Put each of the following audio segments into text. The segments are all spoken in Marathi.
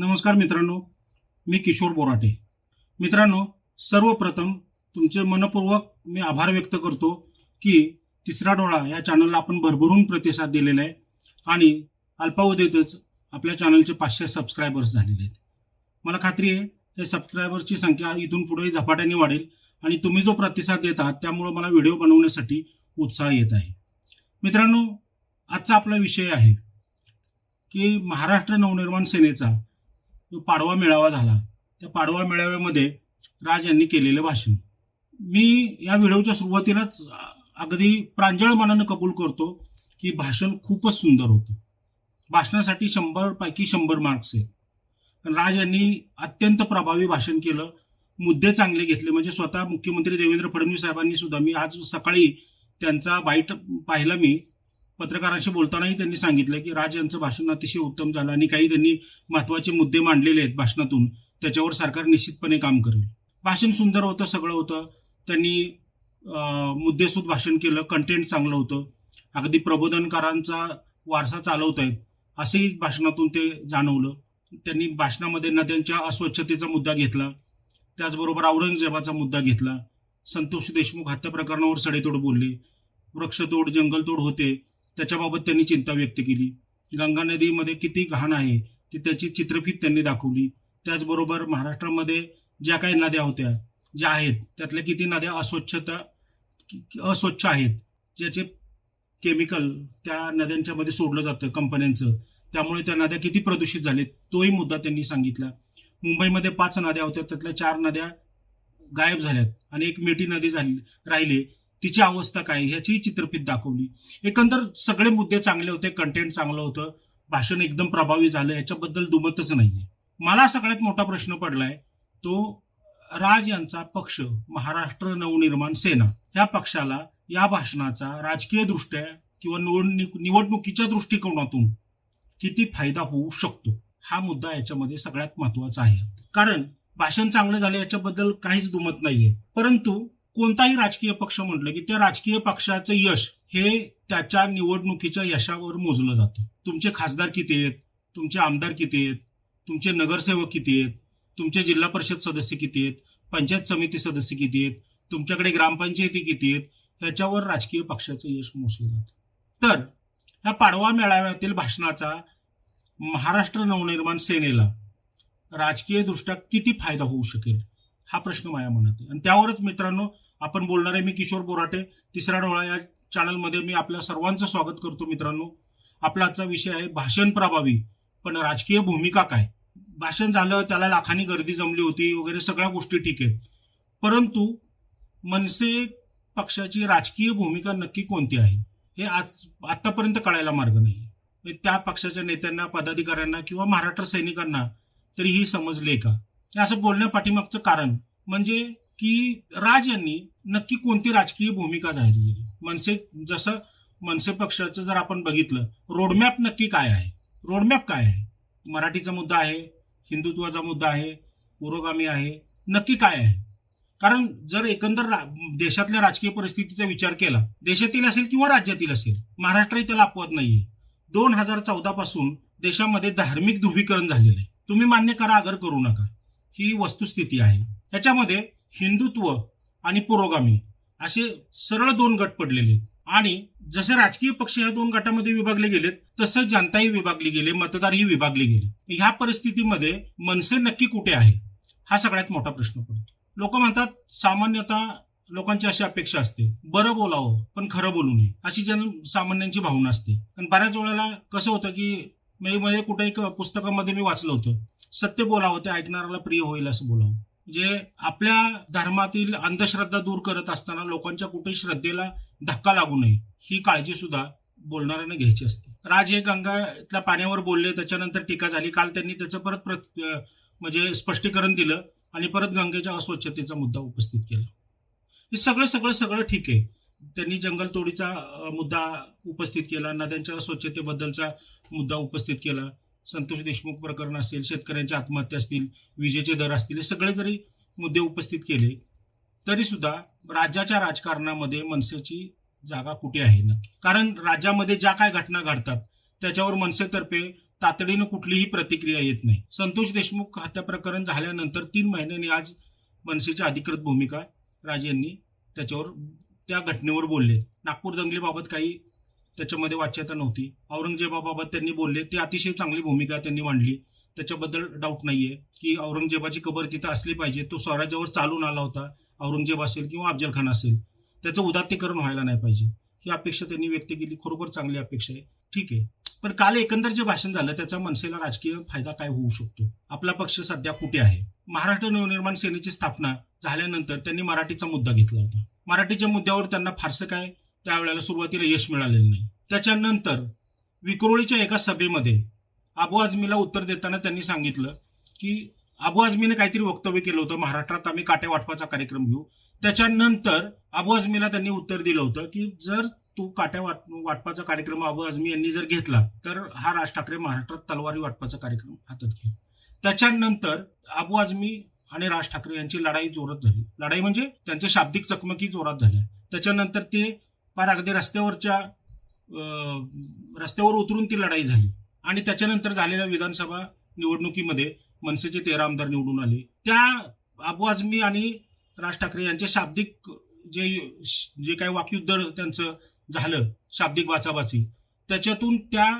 नमस्कार मित्रांनो मी किशोर बोराटे. मित्रांनो सर्वप्रथम तुमचे मनपूर्वक मी आभार व्यक्त करतो की तिसरा डोळा या चॅनलला आपण भरभरून प्रतिसाद दिलेला आहे आणि अल्पावधीतच आपल्या चॅनलचे पाचशे सबस्क्रायबर्स झालेले आहेत. मला खात्री आहे हे सबस्क्रायबर्सची संख्या इथून पुढेही झपाट्याने वाढेल आणि तुम्ही जो प्रतिसाद देता त्यामुळं मला व्हिडिओ बनवण्यासाठी उत्साह येत आहे. मित्रांनो आजचा आपला विषय आहे की महाराष्ट्र नवनिर्माण सेनेचा पाडवा मेळावा झाला त्या पाडवा मेळाव्यामध्ये राज यांनी केलेलं भाषण. मी या व्हिडिओच्या सुरुवातीलाच अगदी प्रांजळ मनानं कबूल करतो की भाषण खूपच सुंदर होतं. भाषणासाठी शंभरपैकी शंभर मार्क्स आहेत. पण राज यांनी अत्यंत प्रभावी भाषण केलं मुद्दे चांगले घेतले. म्हणजे स्वतः मुख्यमंत्री देवेंद्र फडणवीस साहेबांनी सुद्धा मी आज सकाळी त्यांचा बाईट पाहिला मी. पत्रकारांशी बोलतानाही त्यांनी सांगितलं की राज यांचं भाषण अतिशय उत्तम झालं आणि काही त्यांनी महत्त्वाचे मुद्दे मांडलेले आहेत भाषणातून. त्याच्यावर सरकार निश्चितपणे काम करेल. भाषण सुंदर होतं सगळं होतं. त्यांनी मुद्देसूद भाषण केलं कंटेंट चांगलं होतं. अगदी प्रबोधनकारांचा वारसा चालवत आहेत असंही भाषणातून ते जाणवलं. त्यांनी भाषणामध्ये नद्यांच्या अस्वच्छतेचा मुद्दा घेतला. त्याचबरोबर औरंगजेबाचा मुद्दा घेतला. संतोष देशमुख हत्या प्रकरणावर सडेतोड बोलले. वृक्षतोड जंगलतोड होते. त्याच्याबाबत त्यांनी चिंता व्यक्त केली. गंगा नदीमध्ये किती घाण आहे ती त्याची चित्रफीत त्यांनी दाखवली. त्याचबरोबर महाराष्ट्रामध्ये ज्या काही नद्या होत्या ज्या आहेत त्यातल्या किती नद्या अस्वच्छता अस्वच्छ आहेत ज्याचे केमिकल त्या नद्यांच्यामध्ये सोडलं जातं कंपन्यांचं. त्यामुळे त्या नद्या किती प्रदूषित झालेत तोही मुद्दा त्यांनी सांगितला. मुंबईमध्ये पाच नद्या होत्या त्यातल्या चार नद्या गायब झाल्यात आणि एक मिठी नदी झाली राहिली. तिची अवस्था काय? ह्याची चित्रफित दाखवली. एकंदर सगळे मुद्दे चांगले होते कंटेंट चांगलं होतं भाषण एकदम प्रभावी झालं याच्याबद्दल दुमतच नाहीये. मला सगळ्यात मोठा प्रश्न पडलाय तो राज यांचा पक्ष महाराष्ट्र नवनिर्माण सेना ह्या पक्षाला या भाषणाचा राजकीय दृष्ट्या किंवा निवडणूक निवडणुकीच्या दृष्टिकोनातून किती फायदा होऊ शकतो? हा मुद्दा याच्यामध्ये सगळ्यात महत्त्वाचा आहे. कारण भाषण चांगलं झालं याच्याबद्दल काहीच दुमत नाहीये. परंतु कोणताही राजकीय पक्ष म्हटलं की त्या राजकीय पक्षाचं यश हे त्याच्या निवडणुकीच्या यशावर मोजलं जातं. तुमचे खासदार किती आहेत? तुमचे आमदार किती आहेत? तुमचे नगरसेवक किती आहेत? तुमचे जिल्हा परिषद सदस्य किती आहेत? पंचायत समिती सदस्य किती आहेत? तुमच्याकडे ग्रामपंचायती किती आहेत? ह्याच्यावर राजकीय पक्षाचं यश मोजलं जातं. तर ह्या पाडवा मेळाव्यातील भाषणाचा महाराष्ट्र नवनिर्माण सेनेला राजकीय दृष्ट्या किती फायदा होऊ शकेल? हा प्रश्न माझ्या मनात आहे. आणि त्यावरच मित्रांनो आपण बोलणार आहे मी किशोर बोराटे. तिसरा डोळा या चॅनलमध्ये मी आपल्या सर्वांचं स्वागत करतो मित्रांनो. आपला आजचा विषय आहे भाषण प्रभावी पण राजकीय भूमिका काय? भाषण झालं त्याला लाखांनी गर्दी जमली होती वगैरे सगळ्या गोष्टी ठीक आहेत. परंतु मनसे पक्षाची राजकीय भूमिका नक्की कोणती आहे? हे आज आतापर्यंत कळायला मार्ग नाही. त्या पक्षाच्या नेत्यांना पदाधिकाऱ्यांना किंवा महाराष्ट्र सैनिकांना तरी ही समजले का? हे असं बोलण्या पाठीमागचं कारण म्हणजे की राज यांनी नक्की कोणती राजकीय भूमिका जाहीर केली? मनसे जसं मनसे पक्षाचं जर आपण बघितलं रोडमॅप नक्की काय आहे? रोडमॅप काय आहे? मराठीचा मुद्दा आहे हिंदुत्वाचा मुद्दा आहे पुरोगामी आहे नक्की काय आहे? कारण जर एकंदर रा- देशातल्या राजकीय परिस्थितीचा विचार केला देशातील असेल किंवा राज्यातील असेल महाराष्ट्रही त्याला अपवाद नाहीये. दोन हजार चौदा पासून देशामध्ये धार्मिक ध्रुवीकरण झालेलं आहे. तुम्ही मान्य करा आगर करू नका. ही वस्तुस्थिती आहे. याच्यामध्ये हिंदुत्व आणि पुरोगामी असे सरळ दोन गट पडलेले आणि जसे राजकीय पक्ष या दोन गटामध्ये विभागले गेलेत तसं जनताही विभागली गेले मतदारही विभागले गेले. ह्या परिस्थितीमध्ये मनसे नक्की कुठे आहे? हा सगळ्यात मोठा प्रश्न पडतो. लोक म्हणतात सामान्यतः लोकांची अशी अपेक्षा असते बरं बोलावं पण खरं बोलू नये अशी जन सामान्यांची भावना असते. पण बऱ्याच वेळेला कसं होतं की म्हणजे मध्ये कुठे एक पुस्तकामध्ये मी वाचलं होतं सत्य बोलावं ते ऐकणाऱ्याला प्रिय होईल असं बोलावं. जे आपल्या धर्मातील अंधश्रद्धा दूर करत असताना लोकांच्या कुठेही श्रद्धेला धक्का लागू नये ही काळजी सुद्धा बोलणाऱ्याने घ्यायची असते. राज हे गंगातल्या पाण्यावर बोलले त्याच्यानंतर टीका झाली. काल त्यांनी त्याचं परत प्रत म्हणजे स्पष्टीकरण दिलं आणि परत गंगेच्या अस्वच्छतेचा मुद्दा उपस्थित केला. हे सगळं सगळं सगळं ठीक आहे. त्यांनी जंगलतोडीचा मुद्दा उपस्थित केला नद्यांच्या अस्वच्छतेबद्दलचा मुद्दा उपस्थित केला. संतोष देशमुख प्रकरण असेल शेतकऱ्यांच्या आत्महत्या असतील विजेचे दर असतील हे सगळे जरी मुद्दे उपस्थित केले तरीसुद्धा राज्याच्या राजकारणामध्ये मनसेची जागा कुठे आहे ना कारण राज्यामध्ये ज्या काय घटना घडतात त्याच्यावर मनसेतर्फे तातडीनं कुठलीही प्रतिक्रिया येत नाही. संतोष देशमुख हत्या प्रकरण झाल्यानंतर तीन महिन्यांनी आज मनसेची अधिकृत भूमिका राज यांनी त्याच्यावर त्या घटनेवर बोलले नागपूर दंगलीबाबत काही त्याच्यामध्ये वाच्यता नव्हती. औरंगजेबाबाबत त्यांनी बोलले. ते अतिशय चांगली भूमिका त्यांनी मांडली. त्याच्याबद्दल डाऊट नाहीये की औरंगजेबाची कबर तिथं असली पाहिजे. तो स्वराज्यावर चालून आला होता. औरंगजेब असेल किंवा अफजल खान असेल. त्याचं उदात्तीकरण व्हायला नाही पाहिजे. ही अपेक्षा त्यांनी व्यक्त केली. खरोखर चांगली अपेक्षा आहे. ठीक आहे. पण काल एकंदर जे भाषण झालं त्याचा मनसेला राजकीय फायदा काय होऊ शकतो? आपला पक्ष सध्या कुठे आहे? महाराष्ट्र नवनिर्माण सेनेची स्थापना झाल्यानंतर त्यांनी मराठीचा मुद्दा घेतला होता. मराठीच्या मुद्द्यावर त्यांना फारसं काय त्यावेळेला सुरुवातीला यश मिळालेलं नाही. त्याच्यानंतर विक्रोळीच्या एका सभेमध्ये अबू आझमीला उत्तर देताना त्यांनी सांगितलं की अबू आझमीने काहीतरी वक्तव्य केलं होतं. महाराष्ट्रात आम्ही काट्या वाटपाचा कार्यक्रम घेऊ. त्याच्यानंतर अबू आझमीला त्यांनी उत्तर दिलं होतं की जर तू काट्या वाट वाटपाचा कार्यक्रम अबू आझमी यांनी जर घेतला तर हा राज ठाकरे महाराष्ट्रात तलवारी वाटपाचा कार्यक्रम हातात घेईल. त्याच्यानंतर अबू आझमी आणि राज ठाकरे यांची लढाई जोरात झाली. लढाई म्हणजे त्यांच्या शाब्दिक चकमकी जोरात झाल्या. त्याच्यानंतर ते फार अगदी रस्त्यावरच्या रस्त्यावर उतरून ती लढाई झाली. आणि त्याच्यानंतर झालेल्या विधानसभा निवडणुकीमध्ये मनसेचे तेरा आमदार निवडून आले. त्या अबू आझमी आणि राज ठाकरे यांचे शाब्दिक जे जे काही वाकयुद्ध त्यांचं झालं शाब्दिक वाचाबाची त्याच्यातून त्या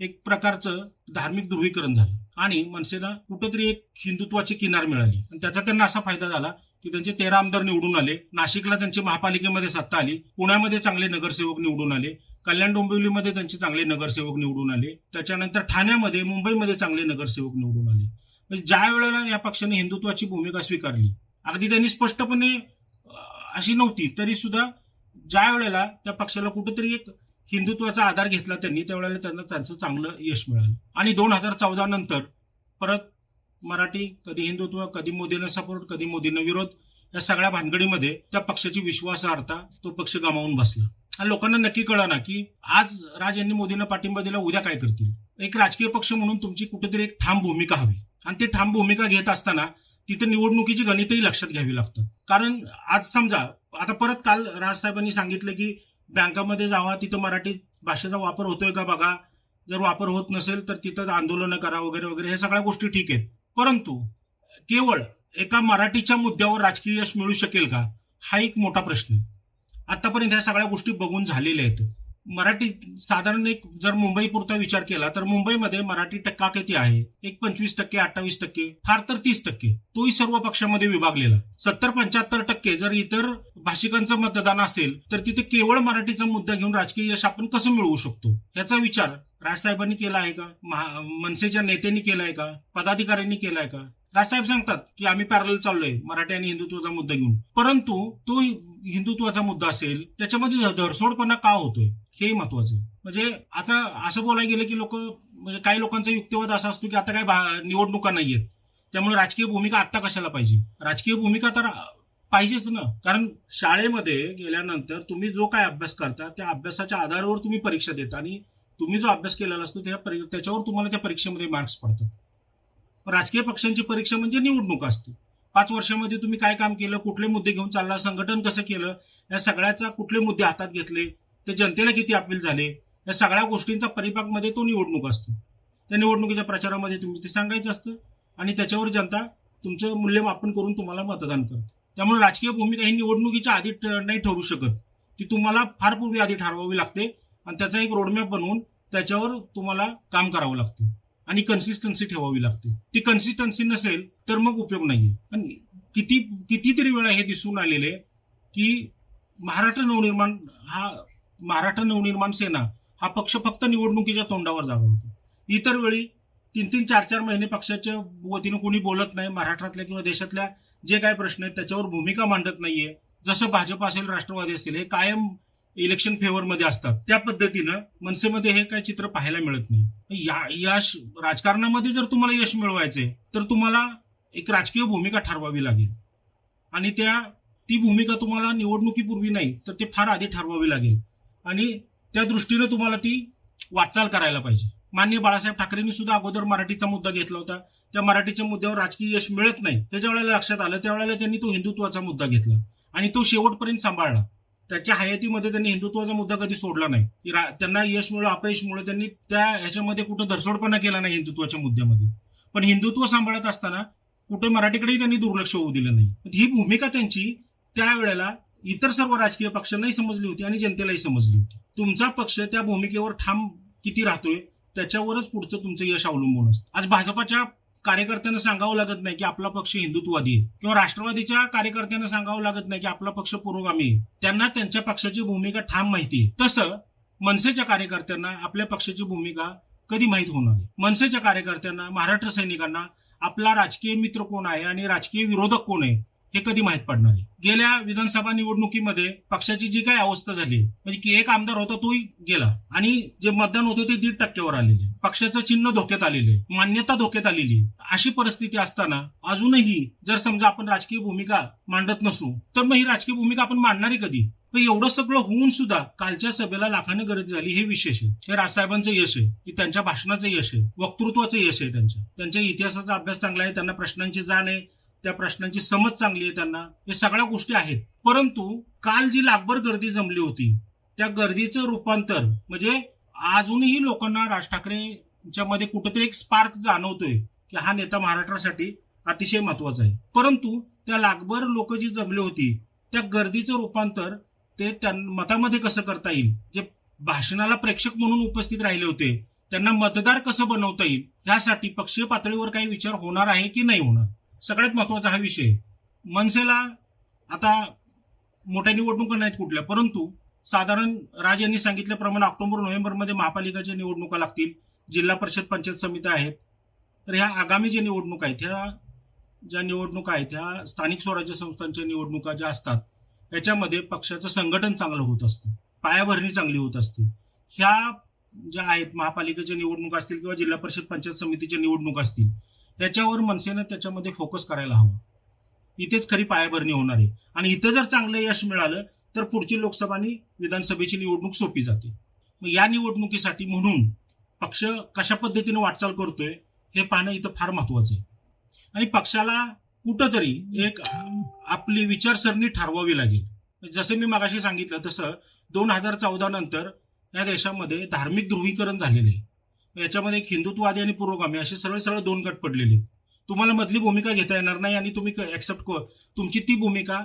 एक प्रकारचं धार्मिक ध्रुवीकरण झालं. आणि मनसेला कुठंतरी एक हिंदुत्वाची किनार मिळाली. आणि त्याचा त्यांना असा फायदा झाला की त्यांचे तेरा आमदार निवडून आले. नाशिकला त्यांची महापालिकेमध्ये सत्ता आली. पुण्यामध्ये चांगले नगरसेवक निवडून आले. कल्याण डोंबिवलीमध्ये त्यांचे चांगले नगरसेवक निवडून आले. त्याच्यानंतर ठाण्यामध्ये मुंबईमध्ये चांगले नगरसेवक निवडून आले. म्हणजे ज्या वेळेला या पक्षाने हिंदुत्वाची भूमिका स्वीकारली अगदी त्यांनी स्पष्टपणे अशी नव्हती तरी सुद्धा ज्या वेळेला त्या पक्षाला कुठेतरी एक हिंदुत्वाचा आधार घेतला त्यांनी त्यावेळेला त्यांना त्यांचं चांगलं यश मिळालं. आणि दोन हजार चौदा नंतर परत मराठी कधी हिंदुत्व कधी मोदींना सपोर्ट कधी मोदींना विरोध या सगळ्या भानगडीमध्ये त्या पक्षाची विश्वासार्हता तो पक्ष गमावून बसला. आणि लोकांना नक्की कळा ना की आज राज यांनी मोदींना पाठिंबा दिला उद्या काय करतील? एक राजकीय पक्ष म्हणून तुमची कुठेतरी एक ठाम भूमिका हवी. आणि ते ठाम भूमिका घेत असताना तिथे निवडणुकीची गणितही लक्षात घ्यावी लागतात कारण आज समजा आता परत काल राजसाहेबांनी सांगितलं की बँकामध्ये जावा तिथं मराठी भाषेचा वापर होतोय का बघा? जर वापर होत नसेल तर तिथं आंदोलनं करा वगैरे वगैरे हे सगळ्या गोष्टी ठीक आहेत. परंतु केवळ एका मराठीच्या मुद्द्यावर राजकीय यश मिळू शकेल का? हा एक मोठा प्रश्न. आतापर्यंत ह्या सगळ्या गोष्टी बघून झालेल्या आहेत. मराठी साधारण एक जर मुंबई पुरता विचार केला तर मुंबईमध्ये मराठी टक्का किती आहे? एक पंचवीस टक्के अठ्ठावीस टक्के फार तर तीस टक्के. तोही सर्व पक्षामध्ये विभागलेला. सत्तर पंच्याहत्तर टक्के जर इतर भाषिकांचं मतदान असेल तर तिथे केवळ मराठीचा मुद्दा घेऊन राजकीय यश आपण कसं मिळवू शकतो? याचा विचार राजसाहेबांनी केला आहे का? महा मनसेच्या नेत्यांनी केलाय का? पदाधिकाऱ्यांनी केलाय का? राजसाहेब सांगतात की आम्ही पॅरल चाललोय मराठी आणि हिंदुत्वाचा मुद्दा घेऊन. परंतु तो हिंदुत्वाचा मुद्दा असेल त्याच्यामध्ये धरसोडपणा का होतोय? हेही महत्वाचं आहे. म्हणजे आता असं बोलायला गेलं की लोक म्हणजे काही लोकांचा युक्तिवाद असा असतो की आता काय भा- निवडणुका नाहीयेत. त्यामुळे राजकीय भूमिका आत्ता कशाला पाहिजे? राजकीय भूमिका तर पाहिजेच ना. कारण शाळेमध्ये गेल्यानंतर तुम्ही जो काय अभ्यास करता त्या अभ्यासाच्या आधारावर तुम्ही परीक्षा देता आणि तुम्ही जो अभ्यास केलेला असतो त्या परी- त्याच्यावर तुम्हाला त्या परीक्षेमध्ये मार्क्स पडतात. राजकीय पक्षांची परीक्षा म्हणजे निवडणूक असते. पाच वर्षामध्ये तुम्ही काय काम केलं कुठले मुद्दे घेऊन चालला संघटन कसं केलं या सगळ्याचा कुठले मुद्दे हातात घेतले ते जनतेला किती अपील झाले या सगळ्या गोष्टींचा परिपाकमध्ये तो निवडणूक असतो. त्या निवडणुकीच्या प्रचारामध्ये तुम्ही ते सांगायचं असतं आणि त्याच्यावर जनता तुमचं मूल्यमापन करून तुम्हाला मतदान करते. त्यामुळे राजकीय भूमिका ही निवडणुकीच्या आधी नाही ठरू शकत. ती तुम्हाला फार पूर्वी आधी ठरवावी लागते आणि त्याचा एक रोडमॅप बनवून त्याच्यावर तुम्हाला काम करावं लागतं. आणि कन्सिस्टन्सी ठेवावी लागते. ती कन्सिस्टन्सी नसेल तर मग उपयोग नाहीये. आणि किती कितीतरी वेळा हे दिसून आलेले की महाराष्ट्र नवनिर्माण हा महाराष्ट्र नवनिर्माण सेना हा पक्ष फक्त निवडणुकीच्या तोंडावर जागा होतो. इतर वेळी तीन तीन चार चार महिने पक्षाच्या वतीनं कोणी बोलत नाही महाराष्ट्रातल्या किंवा देशातल्या जे काय प्रश्न आहेत त्याच्यावर भूमिका मांडत नाहीये. जसं भाजप असेल राष्ट्रवादी असेल हे कायम इलेक्शन फेवरमध्ये असतात. त्या पद्धतीनं मनसेमध्ये हे काय चित्र पाहायला मिळत नाही. या या राजकारणामध्ये जर तुम्हाला यश मिळवायचंय तर तुम्हाला एक राजकीय भूमिका ठरवावी लागेल. आणि त्या ती भूमिका तुम्हाला निवडणुकीपूर्वी नाही तर ते फार आधी ठरवावी लागेल. आणि त्या दृष्टीनं तुम्हाला ती वाटचाल करायला पाहिजे. मान्य बाळासाहेब ठाकरेंनी सुद्धा अगोदर मराठीचा मुद्दा घेतला होता. त्या मराठीच्या मुद्द्यावर राजकीय यश मिळत नाही हे ज्या वेळेला लक्षात आलं त्यावेळेला त्यांनी तो हिंदुत्वाचा मुद्दा घेतला. आणि तो शेवटपर्यंत सांभाळला. त्याच्या हयातीमध्ये त्यांनी हिंदुत्वाचा मुद्दा कधी सोडला नाही. रा- त्यांना यश मिळो अपयश मिळो त्यांनी त्या ह्याच्यामध्ये कुठं धरसोडपणा केला नाही हिंदुत्वाच्या मुद्द्यामध्ये. पण हिंदुत्व सांभाळत असताना कुठे मराठीकडेही त्यांनी दुर्लक्ष होऊ दिलं नाही. ही भूमिका त्यांची त्यावेळेला इतर सर्व राजकीय पक्षांनाही समजली होती आणि जनतेलाही समजली होती. तुमचा पक्ष त्या भूमिकेवर ठाम किती राहतोय त्याच्यावरच पुढचं तुमचं यश अवलंबून असतं. आज भाजपाच्या कार्यकर्त्यांना सांगावं लागत नाही की आपला पक्ष हिंदुत्ववादी आहे. किंवा राष्ट्रवादीच्या कार्यकर्त्यांना सांगावं लागत नाही की आपला पक्ष पुरोगामी आहे. त्यांना त्यांच्या पक्षाची भूमिका ठाम माहिती आहे. तसं मनसेच्या कार्यकर्त्यांना आपल्या पक्षाची भूमिका कधी माहीत होणार मनसेच्या कार्यकर्त्यांना महाराष्ट्र सैनिकांना आपला राजकीय मित्र कोण आहे आणि राजकीय विरोधक कोण आहे? हे कधी माहीत पडणार आहे गेल्या विधानसभा निवडणुकीमध्ये पक्षाची जी काही अवस्था झाली म्हणजे की एक आमदार होता तोही गेला. आणि जे मतदान होते ते दीड टक्क्यावर आलेले. पक्षाचं चिन्ह धोक्यात आलेले मान्यता धोक्यात आलेली. अशी परिस्थिती असताना अजूनही जर समजा आपण राजकीय भूमिका मांडत नसू तर मग ही राजकीय भूमिका आपण मांडणारी कधी? पण एवढं सगळं होऊन सुद्धा कालच्या सभेला लाखाने गर्दी झाली हे विशेष आहे. हे राजसाहेबांचं यश आहे की त्यांच्या भाषणाचं यश आहे वक्तृत्वाचं यश आहे त्यांच्या त्यांच्या इतिहासाचा अभ्यास चांगला आहे त्यांना प्रश्नांची जाण आहे त्या प्रश्नांची समज चांगली आहे त्यांना. या सगळ्या गोष्टी आहेत. परंतु काल जी लागभर गर्दी जमली होती त्या गर्दीचं रूपांतर म्हणजे अजूनही लोकांना राज ठाकरेंच्या मध्ये कुठेतरी एक स्पार्क जाणवतोय की हा नेता महाराष्ट्रासाठी अतिशय महत्त्वाचा आहे. परंतु त्या लागभर लोक जी जमली होती त्या गर्दीचं रूपांतर ते त्या मतामध्ये कसं करता येईल? जे भाषणाला प्रेक्षक म्हणून उपस्थित राहिले होते त्यांना मतदार कसं बनवता येईल? यासाठी पक्षीय पातळीवर काही विचार होणार आहे की नाही होणार? सगळ्यात महत्त्वाचा हा विषय मनसेला आता मोठ्या निवडणुका नाहीत कुठल्या परंतु साधारण राज यांनी सांगितल्याप्रमाणे ऑक्टोबर नोव्हेंबरमध्ये महापालिकाच्या निवडणुका लागतील जिल्हा परिषद पंचायत समित्या आहेत. तर ह्या आगामी ज्या निवडणुका आहेत ह्या ज्या निवडणुका आहेत ह्या स्थानिक स्वराज्य संस्थांच्या निवडणुका ज्या असतात याच्यामध्ये पक्षाचं संघटन चांगलं होत असतं पायाभरणी चांगली होत असते. ह्या ज्या आहेत महापालिकेच्या निवडणुका असतील किंवा जिल्हा परिषद पंचायत समितीच्या निवडणुका असतील याच्यावर मनसेनं त्याच्यामध्ये फोकस करायला हवा. इथेच खरी पायाभरणी होणार आहे. आणि इथं जर चांगलं यश मिळालं तर पुढची लोकसभा आणि विधानसभेची निवडणूक सोपी जाते. मग या निवडणुकीसाठी म्हणून पक्ष कशा पद्धतीने वाटचाल करतोय हे पाहणं इथं फार महत्वाचं आहे. आणि पक्षाला कुठंतरी एक आपली विचारसरणी ठरवावी लागेल. जसं मी मागाशी सांगितलं तसं दोन हजार चौदा नंतर या देशामध्ये धार्मिक ध्रुवीकरण झालेले आहे. याच्यामध्ये एक हिंदुत्ववादी आणि पुरोगामी असे सरळ सरळ दोन गट पडलेले. तुम्हाला मधली भूमिका घेता येणार नाही आणि तुम्ही ऍक्सेप्ट तुमची ती भूमिका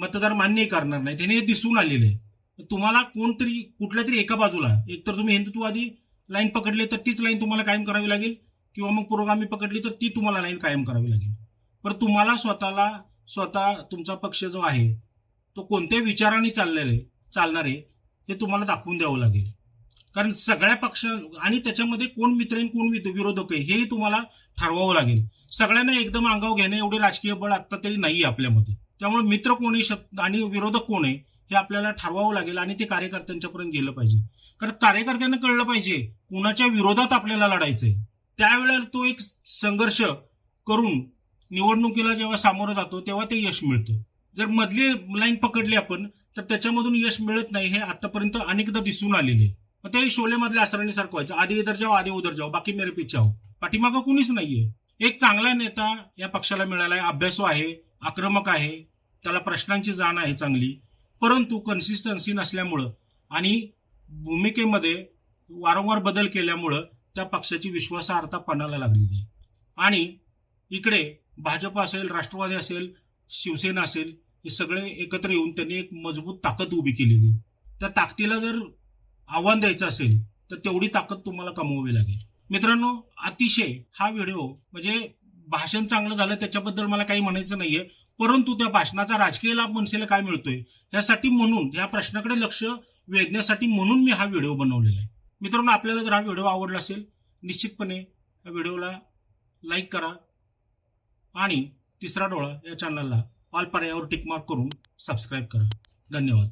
मतदार मान्य करणार नाही. त्याने हे दिसून आलेले आहे. तुम्हाला कोणतरी कुठल्या तरी एका बाजूला एकतर तुम्ही हिंदुत्ववादी लाईन पकडले तर तीच लाईन तुम्हाला कायम करावी लागेल. किंवा मग पुरोगामी पकडली तर ती तुम्हाला लाईन कायम करावी लागेल. पण तुम्हाला स्वतःला स्वतः तुमचा पक्ष जो आहे तो कोणत्या विचाराने चाललेला आहे चालणार आहे हे तुम्हाला दाखवून द्यावं लागेल. कारण सगळ्या पक्ष आणि त्याच्यामध्ये कोण मित्र आहे कोण विरोधक आहे हेही तुम्हाला ठरवावं लागेल. सगळ्यांना एकदम अंगाव घेणे एवढे राजकीय बळ आत्ता तरी नाही आपल्यामध्ये. त्यामुळे मित्र कोण आहे आणि विरोधक कोण आहे हे आपल्याला ठरवावं लागेल आणि ते कार्यकर्त्यांच्यापर्यंत गेलं पाहिजे. कारण कार्यकर्त्यांना कळलं पाहिजे कुणाच्या विरोधात आपल्याला लढायचंय. त्यावेळेला तो एक संघर्ष करून निवडणुकीला जेव्हा सामोरं जातो तेव्हा ते यश मिळतं. जर मधली लाईन पकडली आपण तर त्याच्यामधून यश मिळत नाही हे आतापर्यंत अनेकदा दिसून आलेले ते शोले मधल्या असरांनीसारखं व्हायचं. आधी इधर जाओ आधी उधर जाओ बाकी मेरे पिच्छा हो पाठीमागं कुणीच नाहीये. एक चांगला नेता या पक्षाला मिळाला आहे अभ्यासू आहे आक्रमक आहे त्याला प्रश्नांची जाण आहे चांगली. परंतु कन्सिस्टन्सी नसल्यामुळं आणि भूमिकेमध्ये वारंवार बदल केल्यामुळं त्या पक्षाची विश्वासार्हता पणाला लागलेली आहे आणि इकडे भाजप असेल राष्ट्रवादी असेल शिवसेना असेल हे सगळे एकत्र येऊन त्यांनी एक मजबूत ताकद उभी केलेली. त्या ताकदीला जर आव्हान द्यायचं असेल तर तेवढी ताकद तुम्हाला कमवावी लागेल. मित्रांनो अतिशय हा व्हिडिओ म्हणजे भाषण चांगलं झालं त्याच्याबद्दल मला काही म्हणायचं नाहीये परंतु त्या भाषणाचा राजकीय लाभ मनसेला काय मिळतोय यासाठी म्हणून या प्रश्नाकडे लक्ष वेधण्यासाठी म्हणून मी हा व्हिडिओ बनवलेला आहे. मित्रांनो आपल्याला जर हा व्हिडिओ आवडला असेल निश्चितपणे या व्हिडिओला लाईक करा आणि तिसरा डोळा या चॅनलला ऑल पर्यायावर टिकमार्क करून सबस्क्राईब करा. धन्यवाद.